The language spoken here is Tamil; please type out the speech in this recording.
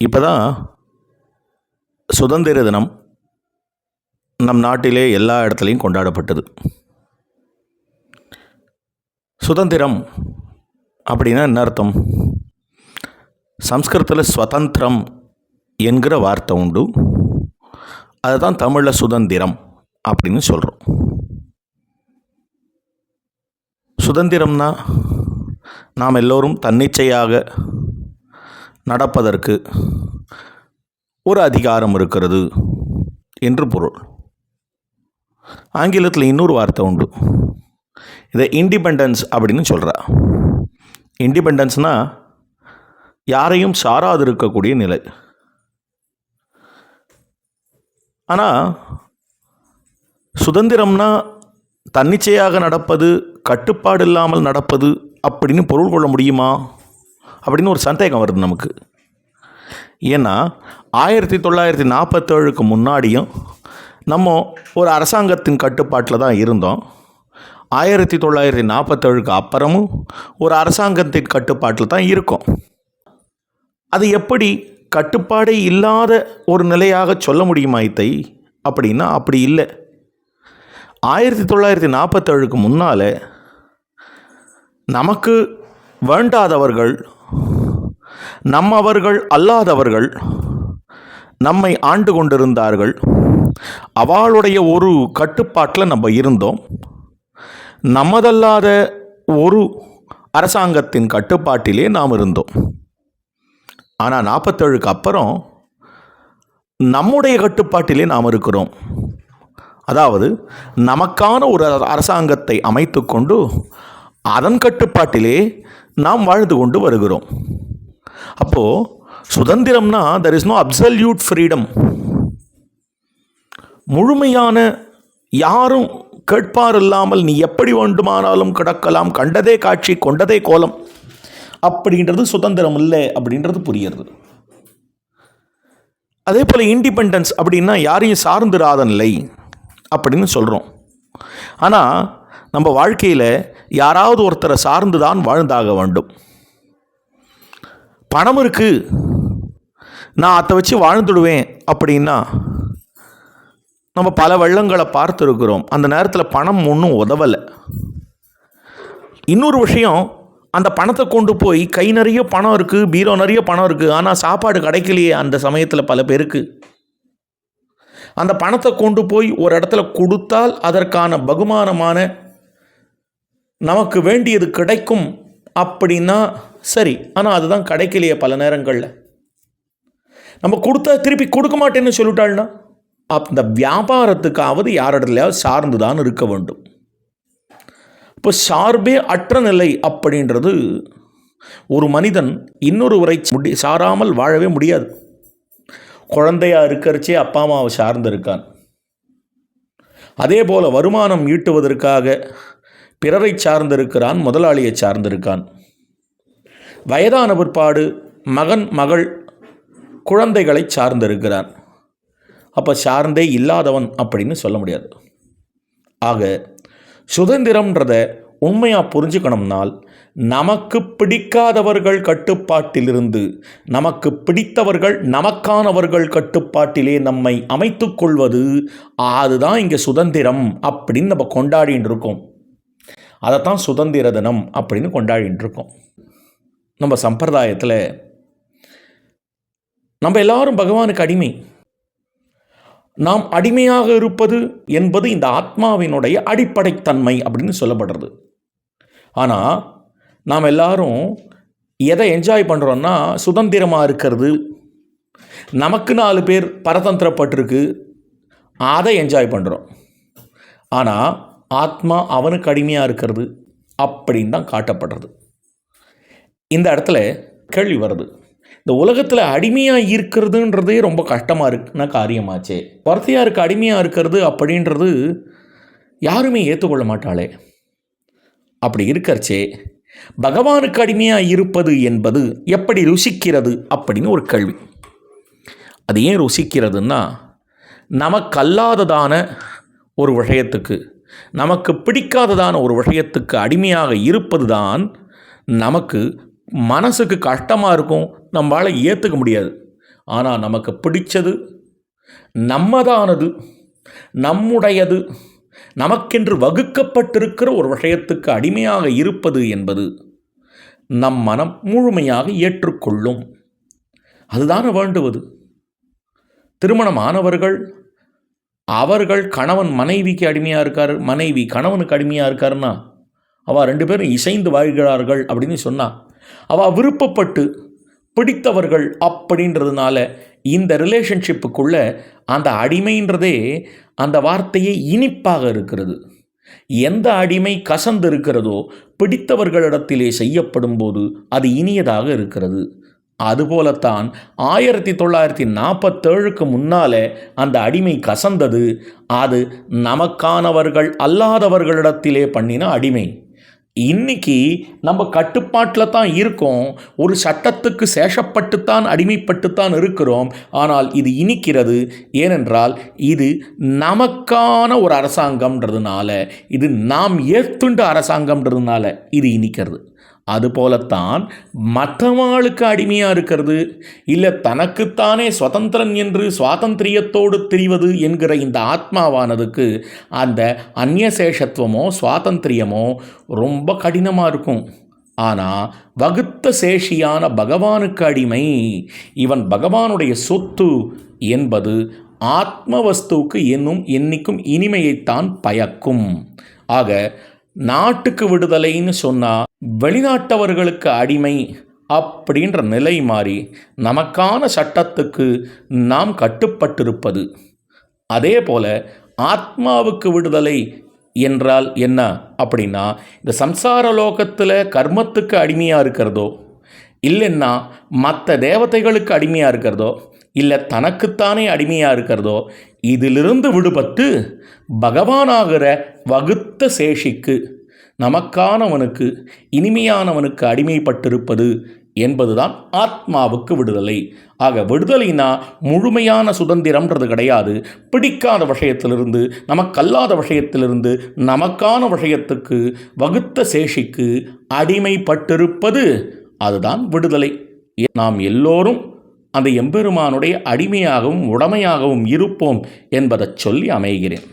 இப்போ தான் சுதந்திர தினம் நம் நாட்டிலே எல்லா இடத்துலையும் கொண்டாடப்பட்டது. சுதந்திரம் அப்படின்னா என்ன அர்த்தம்? சம்ஸ்கிருதத்தில் ஸ்வதந்திரம் என்கிற வார்த்தை உண்டு. அதுதான் தமிழில் சுதந்திரம் அப்படின்னு சொல்கிறோம் சுதந்திரம்னா நாம் எல்லோரும் தன்னிச்சையாக நடப்பதற்கு ஒரு அதிகாரம் இருக்கிறது என்று பொருள். ஆங்கிலத்தில் இன்னொரு வார்த்தை உண்டு. இதை இண்டிபெண்டன்ஸ் அப்படின்னு சொல்கிறா இண்டிபெண்டன்ஸ்னால் யாரையும் சாராது இருக்கக்கூடிய நிலை. ஆனால் சுதந்திரம்னா தன்னிச்சையாக நடப்பது கட்டுப்பாடு இல்லாமல் நடப்பது அப்படின்னு பொருள் கொள்ள முடியுமா? அப்படின்னு ஒரு சந்தேகம் வருது நமக்கு. ஏன்னா ஆயிரத்தி தொள்ளாயிரத்தி நாற்பத்தேழுக்கு முன்னாடியும் நம்ம ஒரு அரசாங்கத்தின் கட்டுப்பாட்டில் தான் இருந்தோம். ஆயிரத்தி தொள்ளாயிரத்தி நாற்பத்தேழுக்கு அப்புறமும் ஒரு அரசாங்கத்தின் கட்டுப்பாட்டில் தான் இருக்கும். அது எப்படி கட்டுப்பாடே இல்லாத ஒரு நிலையாக சொல்ல முடியுமா இத்தை? அப்படின்னா அப்படி இல்லை. ஆயிரத்தி தொள்ளாயிரத்தி நாற்பத்தேழுக்கு முன்னால் நமக்கு வேண்டாதவர்கள் நம்மவர்கள் அல்லாதவர்கள் நம்மை ஆண்டு கொண்டிருந்தார்கள். அவளுடைய ஒரு கட்டுப்பாட்டில் நம்ம இருந்தோம். நமதல்லாத ஒரு அரசாங்கத்தின் கட்டுப்பாட்டிலே நாம் இருந்தோம். ஆனால் நாற்பத்தேழுக்கு அப்புறம் நம்முடைய கட்டுப்பாட்டிலே நாம் இருக்கிறோம். அதாவது நமக்கான ஒரு அரசாங்கத்தை அமைத்து கொண்டு அதன் கட்டுப்பாட்டிலே நாம் வாழ்ந்து கொண்டு வருகிறோம். அப்போது சுதந்திரம்னா there is no absolute freedom முழுமையான யாரும் கேட்பார் இல்லாமல் நீ எப்படி வேண்டுமானாலும் கிடக்கலாம் கண்டதே காட்சி கொண்டதே கோலம். அப்படின்றது சுதந்திரம் இல்லை அப்படின்றது புரியுது அதே போல் இண்டிபெண்டன்ஸ் அப்படின்னா யாரையும் சார்ந்திராத நிலை அப்படின்னு சொல்கிறோம் ஆனால் நம்ம வாழ்க்கையில் யாராவது ஒருத்தரை சார்ந்து தான் வாழ்ந்தாக வேண்டும். பணம் இருக்குது நான் அதை வச்சு வாழ்ந்துடுவேன் அப்படின்னா நம்ம பல வெள்ளங்களை பார்த்துருக்குறோம். அந்த நேரத்தில் பணம் ஒன்றும் உதவலை. இன்னொரு விஷயம் அந்த பணத்தை கொண்டு போய் கை நிறைய பணம் இருக்குது பீரோ நிறைய பணம் இருக்குது ஆனால் சாப்பாடு கிடைக்கலையே அந்த சமயத்தில் பல பேருக்கு. அந்த பணத்தை கொண்டு போய் ஒரு இடத்துல கொடுத்தால் அதற்கான பகுமானமான நமக்கு வேண்டியது கிடைக்கும் அப்படின்னா சரி ஆனால் அதுதான் கிடைக்கலையே பல நேரங்களில். நம்ம கொடுத்தா திருப்பி கொடுக்க மாட்டேன்னு சொல்லிட்டாள்னா? அந்த வியாபாரத்துக்காவது யாரிடத்துலையாவது சார்ந்து தான் இருக்க வேண்டும். இப்போ சார்பே அற்ற நிலை அப்படின்றது ஒரு மனிதன் இன்னொருவரை முடி சாராமல் வாழவே முடியாது. குழந்தையாக இருக்கிறச்சே அப்பா அம்மாவை சார்ந்து இருக்கான் அதே போல் வருமானம் ஈட்டுவதற்காக பிறரை சார்ந்திருக்கிறான் முதலாளியை சார்ந்திருக்கான். வயதான பிற்பாடு மகன் மகள் குழந்தைகளை சார்ந்திருக்கிறான். அப்போ சார்ந்தே இல்லாதவன் அப்படின்னு சொல்ல முடியாது. ஆக சுதந்திரம்ன்றத உண்மையாக புரிஞ்சுக்கணும்னால் நமக்கு பிடிக்காதவர்கள் கட்டுப்பாட்டிலிருந்து நமக்கு பிடித்தவர்கள் நமக்கானவர்கள் கட்டுப்பாட்டிலே நம்மை அமைத்து கொள்வது அதுதான் இங்கே சுதந்திரம் அப்படின்னு நம்ம கொண்டாடின்னு இருக்கோம் அதைத்தான் சுதந்திர தினம் அப்படின்னு கொண்டாடின்னு இருக்கோம் நம்ம சம்பிரதாயத்தில் நம்ம எல்லாரும் பகவானுக்கு அடிமை. நாம் அடிமையாக இருப்பது என்பது இந்த ஆத்மாவினுடைய அடிப்படைத்தன்மை அப்படின்னு சொல்லப்படுறது. ஆனால் நாம் எல்லாரும் எதை என்ஜாய் பண்ணுறோன்னா சுதந்திரமாக இருக்கிறது. நமக்கு நாலு பேர் பரதந்திரப்பட்டிருக்கு அதை என்ஜாய் பண்ணுறோம் ஆனால் ஆத்மா அவனுக்கு அடிமையாக இருக்கிறது அப்படின்னு தான் காட்டப்படுறது. இந்த இடத்துல கேள்வி வருது. இந்த உலகத்தில் அடிமையாக இருக்கிறதுன்றதே ரொம்ப கஷ்டமாக இருக்குன்னா காரியமாச்சே. ஒருத்தையாருக்கு அடிமையாக இருக்கிறது அப்படின்றது யாருமே ஏற்றுக்கொள்ள மாட்டாளே. அப்படி இருக்கிறச்சே பகவானுக்கு அடிமையாக இருப்பது என்பது எப்படி ருசிக்கிறது அப்படின்னு ஒரு கேள்வி. அது ஏன் ருசிக்கிறதுன்னா நமக்கல்லாததான ஒரு விஷயத்துக்கு நமக்கு பிடிக்காததான ஒரு விஷயத்துக்கு அடிமையாக இருப்பது தான் நமக்கு மனசுக்கு கஷ்டமாக இருக்கும் நம்மளால் ஏற்றுக்க முடியாது. ஆனால் நமக்கு பிடிச்சது நம்மதானது நம்முடையது நமக்கென்று வகுக்கப்பட்டிருக்கிற ஒரு விஷயத்துக்கு அடிமையாக இருப்பது என்பது நம் மனம் முழுமையாக ஏற்றுக்கொள்ளும். அதுதான வேண்டுவது. திருமணமானவர்கள் அவர்கள் கணவன் மனைவிக்கு அடிமையாக இருக்கார் மனைவி கணவனுக்கு அடிமையாக இருக்காருன்னா அவள் ரெண்டு பேரும் இசைந்து வாழ்கிறார்கள் அப்படின்னு சொன்னால் அவள் விருப்பப்பட்டு பிடித்தவர்கள் அப்படின்றதுனால இந்த ரிலேஷன்ஷிப்புக்குள்ள அந்த அடிமைன்றதே அந்த வார்த்தையே இனிப்பாக இருக்கிறது. எந்த அடிமை கசந்து இருக்கிறதோ பிடித்தவர்களிடத்திலே செய்யப்படும் போது அது இனியதாக இருக்கிறது. அதுபோலத்தான் ஆயிரத்தி தொள்ளாயிரத்தி நாற்பத்தேழுக்கு முன்னாலே அந்த அடிமை கசந்தது. அது நமக்கானவர்கள் அல்லாதவர்களிடத்திலே பண்ணின அடிமை. இன்னைக்கு நம்ம கட்டுப்பாட்டில் தான் இருக்கோம். ஒரு சட்டத்துக்கு சேஷப்பட்டுத்தான் அடிமைப்பட்டுத்தான் இருக்கிறோம். ஆனால் இது இனிக்கிறது. ஏனென்றால் இது நமக்கான ஒரு அரசாங்கம்ன்றதுனால இது நாம் ஏற்றுண்ட அரசாங்கம்ன்றதுனால இது இனிக்கிறது. அதுபோலத்தான் மற்றவாளுக்கு அடிமையாக இருக்கிறது? இல்லை தனக்குத்தானே சுதந்திரன் என்று சுவாதந்திரியத்தோடு திரிவது என்கிற இந்த ஆத்மாவானதுக்கு அந்த அந்நியசேஷத்துவமோ சுவாதந்திரியமோ ரொம்ப கடினமாக இருக்கும். ஆனால் வகுத்த சேஷியான பகவானுக்கு அடிமை. இவன் பகவானுடைய சொத்து என்பது ஆத்மவஸ்துவுக்கு என்னும் என்னைக்கும் இனிமையைத்தான் பயக்கும். ஆக நாட்டுக்கு விடுதலைன்னு சொன்னால் வெளிநாட்டவர்களுக்கு அடிமை அப்படின்ற நிலை மாறி நமக்கான சட்டத்துக்கு நாம் கட்டுப்பட்டிருப்பது. அதே போல் ஆத்மாவுக்கு விடுதலை என்றால் என்ன அப்படின்னா இந்த சம்சார லோகத்தில் கர்மத்துக்கு அடிமையாக இருக்கிறதோ இல்லைன்னா மற்ற தேவதைகளுக்கு அடிமையாக இருக்கிறதோ இல்லை தனக்குத்தானே அடிமையாக இருக்கிறதோ இதிலிருந்து விடுபட்டு பகவானாகிற வகுத்த சேஷிக்கு நமக்கானவனுக்கு இனிமையானவனுக்கு அடிமைப்பட்டிருப்பது என்பதுதான் ஆத்மாவுக்கு விடுதலை. ஆக விடுதலைனா முழுமையான சுதந்திரம்ன்றது கிடையாது. பிடிக்காத விஷயத்திலிருந்து நமக்கல்லாத விஷயத்திலிருந்து நமக்கான விஷயத்துக்கு வகுத்த சேஷிக்கு அடிமைப்பட்டிருப்பது அதுதான் விடுதலை. நாம் எல்லோரும் அந்த எம்பெருமானுடைய அடிமையாகவும் உடமையாகவும் இருப்போம் என்பதைச் சொல்லி அமைகிறேன்.